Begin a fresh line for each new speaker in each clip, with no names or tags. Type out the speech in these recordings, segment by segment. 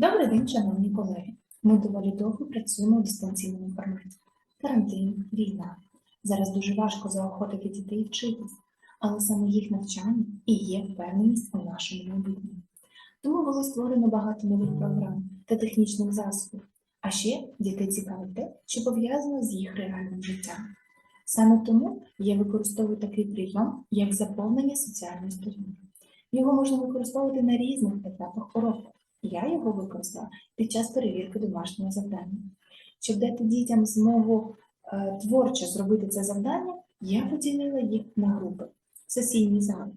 Добрий день, шановні колеги. Ми доволі довго працюємо у дистанційному форматі. Карантин, війна. Зараз дуже важко заохотити дітей вчитись, але саме їх навчання і є впевненість у нашому майбутньому. Тому було створено багато нових програм та технічних засобів. А ще дітей цікавить те, що пов'язано з їх реальним життям. Саме тому я використовую такий прийом, як заповнення соціальної сторінки. Його можна використовувати на різних етапах уроку. Я його використала під час перевірки домашнього завдання. Щоб дати дітям змогу е, творчо зробити це завдання, я поділила їх на групи в сесійній залі.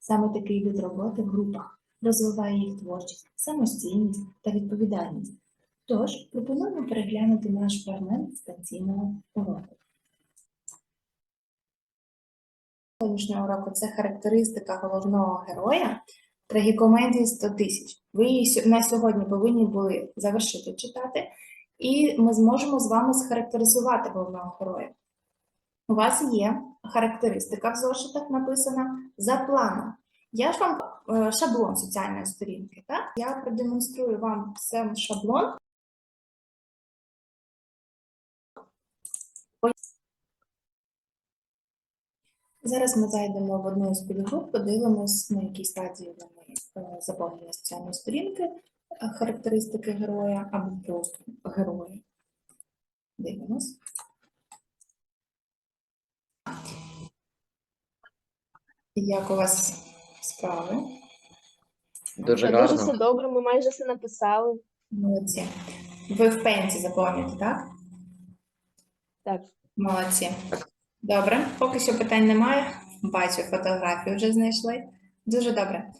Саме такий вид роботи в групах розвиває їх творчість, самостійність та відповідальність. Тож пропонуємо переглянути наш фрагмент дистанційного уроку. Сьогоднішнього уроку це характеристика головного героя трагікомедії 100 тисяч. Ви її на сьогодні повинні були завершити читати, і ми зможемо з вами схарактеризувати головного героя. У вас є характеристика в зошитах написана за планом. Я ж вам е, шаблон соціальної сторінки. Так? Я продемонструю вам сам шаблон. Зараз ми зайдемо в одну з підгруп, подивимось, на якій стадії вони е, заповнення соціальної сторінки, е, характеристики героя або просто героя. Дивимось. Як у вас справи?
Дуже
Та дуже все добре, ми майже все написали.
Молодці. Ви в пенсі заповнюєте, так?
Так,
Молодці. Добре, поки що питань немає. Бачу, фотографію вже знайшли. Дуже добре.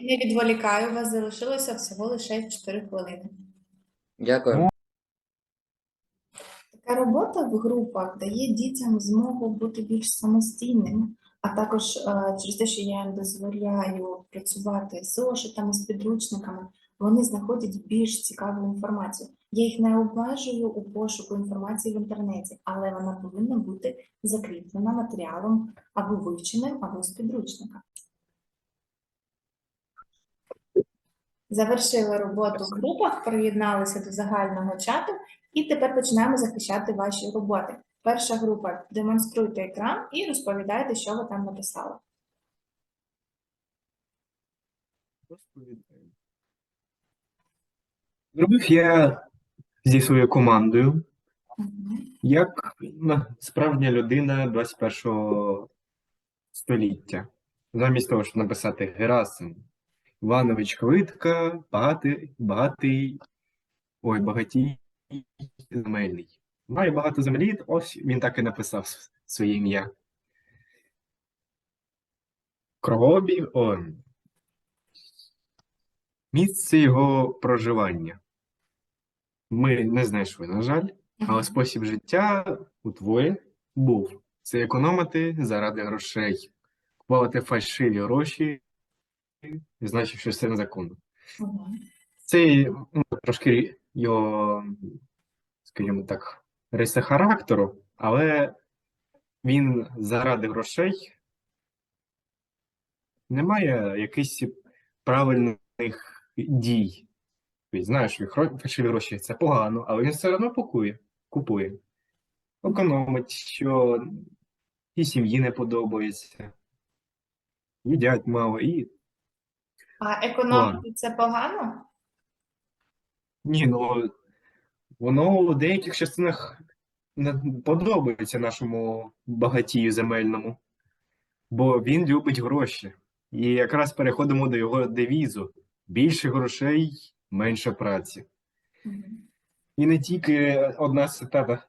Не відволікаю, у вас залишилося всього лише 4 хвилини.
Дякую.
Така робота в групах дає дітям змогу бути більш самостійними, а також е, через те, що я їм дозволяю працювати з зошитами, з підручниками, вони знаходять більш цікаву інформацію. Я їх не обмежую у пошуку інформації в інтернеті, але вона повинна бути закріплена матеріалом або вивченим, або з підручника. Завершили роботу в групах, приєдналися до загального чату і тепер починаємо захищати ваші роботи. Перша група демонструйте екран і розповідайте, що ви там написали.
Зробив я зі своєю командою, як справжня людина 21 століття. Замість того, щоб написати Герасим Іванович Квитка, багатий, багатий, ой, багатій земельний. Має багато землі, ось він так і написав своє ім'я. Кровообіг, о, місце його проживання. Ми не знайшли, на жаль, але спосіб життя у твоє був це економити заради грошей, купувати фальшиві гроші, значить, що це незаконно. Це ну, трошки його, скажімо так, риса характеру, але він заради грошей не має якихось правильних дій. Тобто, знаєш, що фальшиві гроші це погано, але він все одно купує. купує. Економить, що і сім'ї не подобається. Їдять мало, і
А економити це погано?
Ні, ну воно у деяких частинах не подобається нашому багатію земельному, бо він любить гроші. І якраз переходимо до його девізу: більше грошей, менше праці. І не тільки одна цитата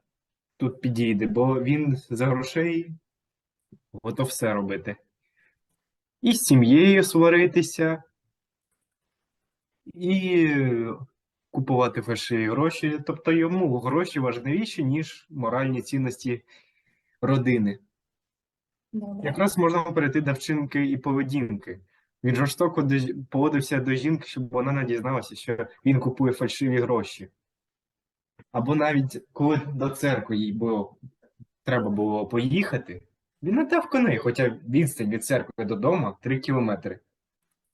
тут підійде, бо він за грошей готов все робити. І з сім'єю сваритися, і купувати фальшиві гроші. Тобто йому гроші важливіші, ніж моральні цінності родини.
Добре.
Якраз можна перейти до вчинки і поведінки. Він жорстоко до поводився до жінки, щоб вона не дізналася, що він купує фальшиві гроші. Або навіть коли до церкви їй було, треба було поїхати, він не дав коней, хоча відстань від церкви додому 3 кілометри.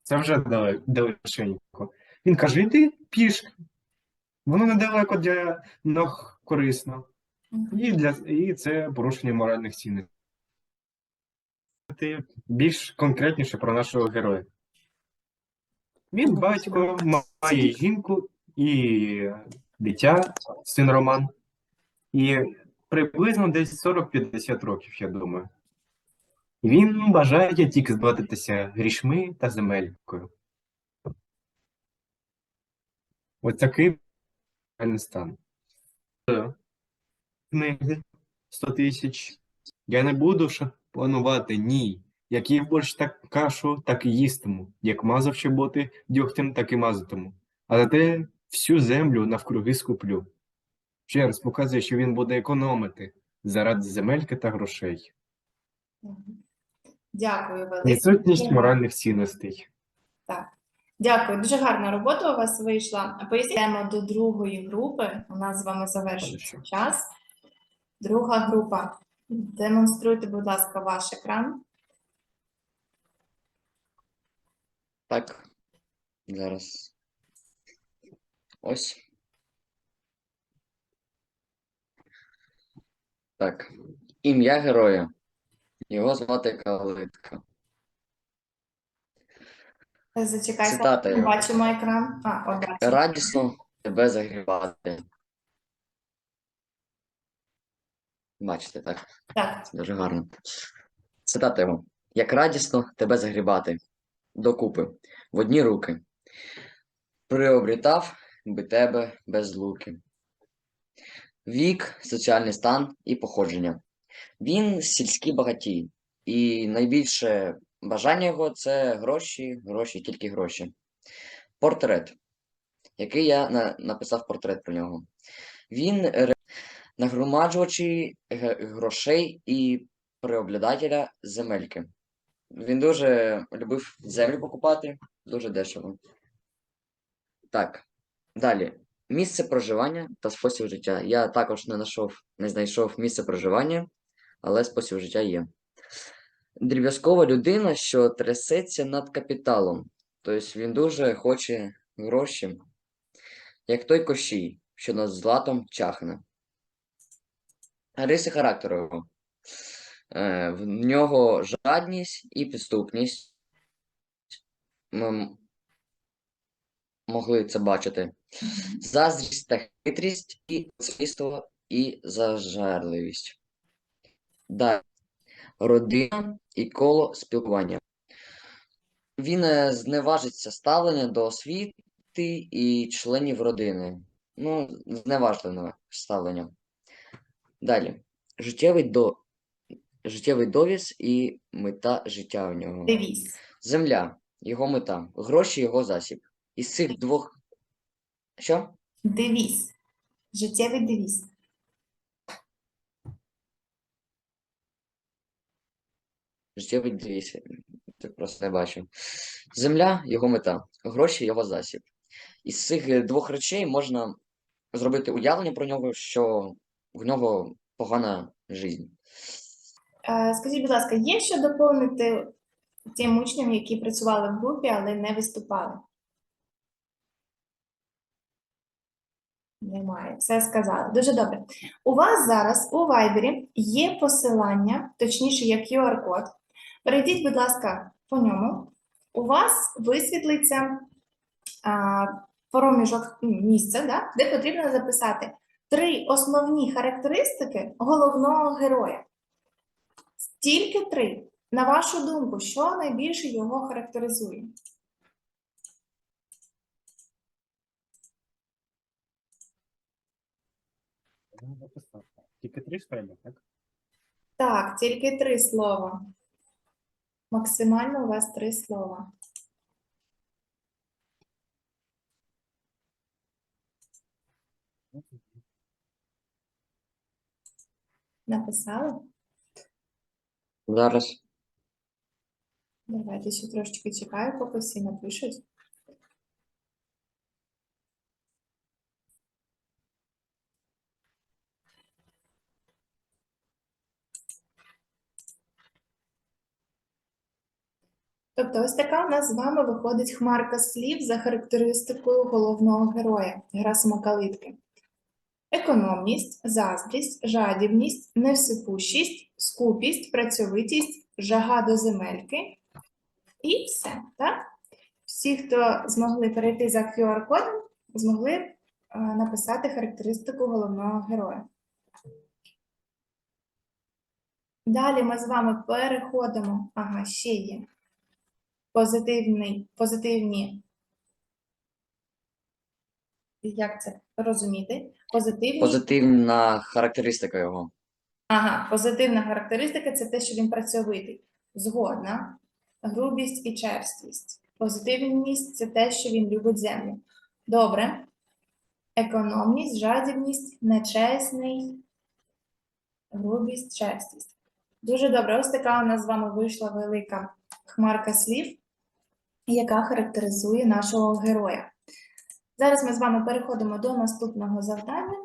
Це вже дале- далеченько. Він каже, іди пішки. Воно недалеко для ног корисно. І, для, і це порушення моральних цінностей. Ти більш конкретніше про нашого героя. Він батько, має жінку і дитя, син Роман. І приблизно десь 40-50 років, я думаю. Він бажає тільки збагатитися грішми та земелькою. Ось такий стан. Книги 100 тисяч. Я не буду ще планувати, ні. Як їв борщ, так кашу, так і їстиму. Як мазав чоботи дьогтем, так і мазатиму. А зате всю землю навкруги скуплю. Ще раз показує, що він буде економити заради земельки та грошей.
Дякую велике.
Відсутність моральних цінностей.
Так. Дякую. Дуже гарна робота у вас вийшла. Пояснимо до другої групи. У нас з вами завершується час. Друга група. Демонструйте, будь ласка, ваш екран.
Так. Зараз. Ось. Так. Ім'я героя. Його звати Калитка.
Зачекайте,
Цитата його.
бачимо екран. А, от бачимо.
Радісно тебе загрівати. Бачите, так?
Так.
Дуже гарно. Цитата його. Як радісно тебе загрібати докупи в одні руки. Приобрітав би тебе без луки. Вік, соціальний стан і походження. Він сільський багатій, і найбільше бажання його це гроші, гроші, тільки гроші. Портрет, який я на- написав портрет про нього. Він ре- нагромаджувачі грошей і приоблядателя земельки. Він дуже любив землю покупати, дуже дешево. Так, далі. Місце проживання та спосіб життя. Я також не знайшов, не знайшов місце проживання, але спосіб життя є. Дріб'язкова людина, що трясеться над капіталом. Тобто він дуже хоче гроші, як той кощій, що над златом чахне. Риси характеру. Е, В нього жадність і підступність. Ми могли це бачити. Заздрість та хитрість і свійство і зажерливість. Далі. Родина і коло спілкування. Він е, зневажиться ставлення до освіти і членів родини. Ну, зневажливе ставлення. Далі. Життєвий, до... Життєвий довіз і мета життя в нього.
Девіз.
Земля його мета, гроші його засіб. Із цих двох. Що?
Девіз. Життєвий девіз.
Життєвий девіз. Ти просто не бачу. Земля його мета, гроші його засіб. Із цих е, двох речей можна зробити уявлення про нього, що в нього погана життя.
Е, Скажіть, будь ласка, є що доповнити тим учням, які працювали в групі, але не виступали? Немає, все сказали. Дуже добре. У вас зараз у Viber є посилання, точніше, як QR-код. Перейдіть, будь ласка, по ньому. У вас висвітлиться а, проміжок місця, да, де потрібно записати три основні характеристики головного героя. Тільки три. На вашу думку, що найбільше його характеризує?
Тільки три треба, так?
Так, тільки три слова. Максимально у вас три слова. Написали?
Зараз.
Давайте ще трошечки чекаю, поки всі напишуть. Тобто, ось така у нас з вами виходить хмарка слів за характеристикою головного героя Герасима Калитки. Економність, заздрість, жадібність, невсипущість, скупість, працьовитість, жага до земельки і все. Так? Всі, хто змогли перейти за QR-кодом, змогли е, написати характеристику головного героя. Далі ми з вами переходимо. Ага, ще є позитивний, позитивні. Як це розуміти? Позитивні.
Позитивна характеристика його.
Ага, позитивна характеристика це те, що він працьовитий. Згодна. Грубість і черствість. Позитивність це те, що він любить землю. Добре. Економність, жадібність, нечесний, грубість, черствість. Дуже добре. Ось така у нас з вами вийшла велика хмарка слів, яка характеризує нашого героя. Зараз ми з вами переходимо до наступного завдання.